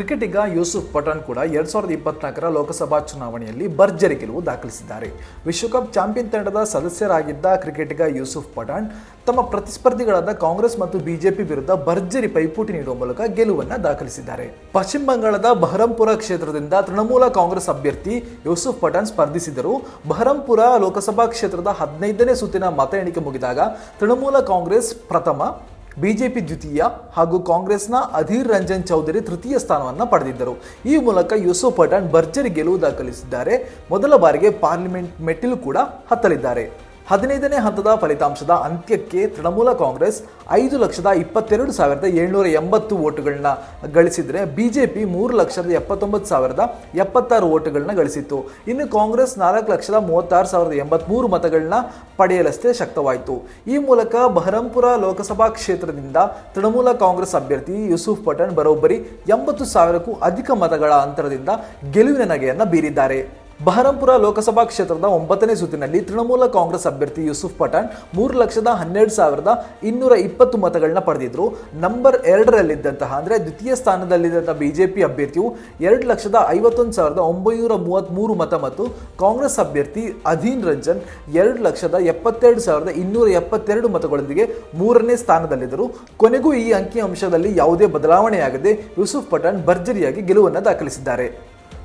ಕ್ರಿಕೆಟಿಗ ಯೂಸುಫ್ ಪಠಾಣ್ ಕೂಡ ಎರಡ್ ಸಾವಿರದ ಇಪ್ಪತ್ನಾಲ್ಕರ ಲೋಕಸಭಾ ಚುನಾವಣೆಯಲ್ಲಿ ಭರ್ಜರಿ ಗೆಲುವು ದಾಖಲಿಸಿದ್ದಾರೆ. ವಿಶ್ವಕಪ್ ಚಾಂಪಿಯನ್ ತಂಡದ ಸದಸ್ಯರಾಗಿದ್ದ ಕ್ರಿಕೆಟಿಗ ಯೂಸುಫ್ ಪಠಾಣ್ ತಮ್ಮ ಪ್ರತಿಸ್ಪರ್ಧಿಗಳಾದ ಕಾಂಗ್ರೆಸ್ ಮತ್ತು ಬಿಜೆಪಿ ವಿರುದ್ಧ ಭರ್ಜರಿ ಪೈಪೋಟಿ ನೀಡುವ ಮೂಲಕ ಗೆಲುವನ್ನ ದಾಖಲಿಸಿದ್ದಾರೆ. ಪಶ್ಚಿಮ ಬಂಗಾಳದ ಬಹರಂಪುರ ಕ್ಷೇತ್ರದಿಂದ ತೃಣಮೂಲ ಕಾಂಗ್ರೆಸ್ ಅಭ್ಯರ್ಥಿ ಯೂಸುಫ್ ಪಠಾಣ್ ಸ್ಪರ್ಧಿಸಿದರು. ಬಹರಂಪುರ ಲೋಕಸಭಾ ಕ್ಷೇತ್ರದ ಹದಿನೈದನೇ ಸುತ್ತಿನ ಮತ ಎಣಿಕೆ ಮುಗಿದಾಗ ತೃಣಮೂಲ ಕಾಂಗ್ರೆಸ್ ಪ್ರಥಮ ಬಿಜೆಪಿ ದ್ವಿತೀಯ ಹಾಗೂ ಕಾಂಗ್ರೆಸ್ನ ಅಧೀರ್ ರಂಜನ್ ಚೌಧರಿ ತೃತೀಯ ಸ್ಥಾನವನ್ನು ಪಡೆದಿದ್ದರು. ಈ ಮೂಲಕ ಯೂಸುಫ್ ಪಠಾಣ್ ಭರ್ಜರಿ ಗೆಲುವು ದಾಖಲಿಸಿದ್ದಾರೆ. ಮೊದಲ ಬಾರಿಗೆ ಪಾರ್ಲಿಮೆಂಟ್ ಮೆಟ್ಟಿಲು ಕೂಡ ಹತ್ತಲಿದ್ದಾರೆ. ಹದಿನೈದನೇ ಹಂತದ ಫಲಿತಾಂಶದ ಅಂತ್ಯಕ್ಕೆ ತೃಣಮೂಲ ಕಾಂಗ್ರೆಸ್ ಐದು ಲಕ್ಷದ ಇಪ್ಪತ್ತೆರಡು ಸಾವಿರದ ಏಳ್ನೂರ ಎಂಬತ್ತು ಓಟುಗಳನ್ನ ಗಳಿಸಿದರೆ ಬಿಜೆಪಿ ಮೂರು ಲಕ್ಷದ ಎಪ್ಪತ್ತೊಂಬತ್ತು ಸಾವಿರದ ಎಪ್ಪತ್ತಾರು ಓಟುಗಳನ್ನ ಗಳಿಸಿತ್ತು. ಇನ್ನು ಕಾಂಗ್ರೆಸ್ ನಾಲ್ಕು ಲಕ್ಷದ ಮೂವತ್ತಾರು ಸಾವಿರದ ಎಂಬತ್ಮೂರು ಮತಗಳನ್ನ ಪಡೆಯಲಷ್ಟೇ ಶಕ್ತವಾಯಿತು. ಈ ಮೂಲಕ ಬಹರಂಪುರ ಲೋಕಸಭಾ ಕ್ಷೇತ್ರದಿಂದ ತೃಣಮೂಲ ಕಾಂಗ್ರೆಸ್ ಅಭ್ಯರ್ಥಿ ಯೂಸುಫ್ ಪಠಾಣ್ ಬರೋಬ್ಬರಿ ಎಂಬತ್ತು ಸಾವಿರಕ್ಕೂ ಅಧಿಕ ಮತಗಳ ಅಂತರದಿಂದ ಗೆಲುವಿನ ನಗೆಯನ್ನು ಬೀರಿದ್ದಾರೆ. ಬಹರಂಪುರ ಲೋಕಸಭಾ ಕ್ಷೇತ್ರದ ಒಂಬತ್ತನೇ ಸುತ್ತಿನಲ್ಲಿ ತೃಣಮೂಲ ಕಾಂಗ್ರೆಸ್ ಅಭ್ಯರ್ಥಿ ಯೂಸುಫ್ ಪಠಾಣ್ ಮೂರು ಲಕ್ಷದ ಹನ್ನೆರಡು ಸಾವಿರದ ಇನ್ನೂರ ಇಪ್ಪತ್ತು ಮತಗಳನ್ನ ಪಡೆದಿದ್ರು. ನಂಬರ್ ಎರಡರಲ್ಲಿದ್ದಂತಹ, ಅಂದರೆ ದ್ವಿತೀಯ ಸ್ಥಾನದಲ್ಲಿದ್ದಂತಹ ಬಿಜೆಪಿ ಅಭ್ಯರ್ಥಿಯು ಎರಡು ಲಕ್ಷದ ಐವತ್ತೊಂದು ಸಾವಿರದ ಒಂಬೈನೂರ ಮೂವತ್ತ್ಮೂರು ಮತ ಮತ್ತು ಕಾಂಗ್ರೆಸ್ ಅಭ್ಯರ್ಥಿ ಅಧೀನ್ ರಂಜನ್ ಎರಡು ಲಕ್ಷದ ಎಪ್ಪತ್ತೆರಡು ಸಾವಿರದ ಇನ್ನೂರ ಎಪ್ಪತ್ತೆರಡು ಮತಗಳೊಂದಿಗೆ ಮೂರನೇ ಸ್ಥಾನದಲ್ಲಿದ್ದರು. ಕೊನೆಗೂ ಈ ಅಂಕಿಅಂಶದಲ್ಲಿ ಯಾವುದೇ ಬದಲಾವಣೆಯಾಗದೆ ಯೂಸುಫ್ ಪಠಾಣ್ ಭರ್ಜರಿಯಾಗಿ ಗೆಲುವನ್ನು ದಾಖಲಿಸಿದ್ದಾರೆ.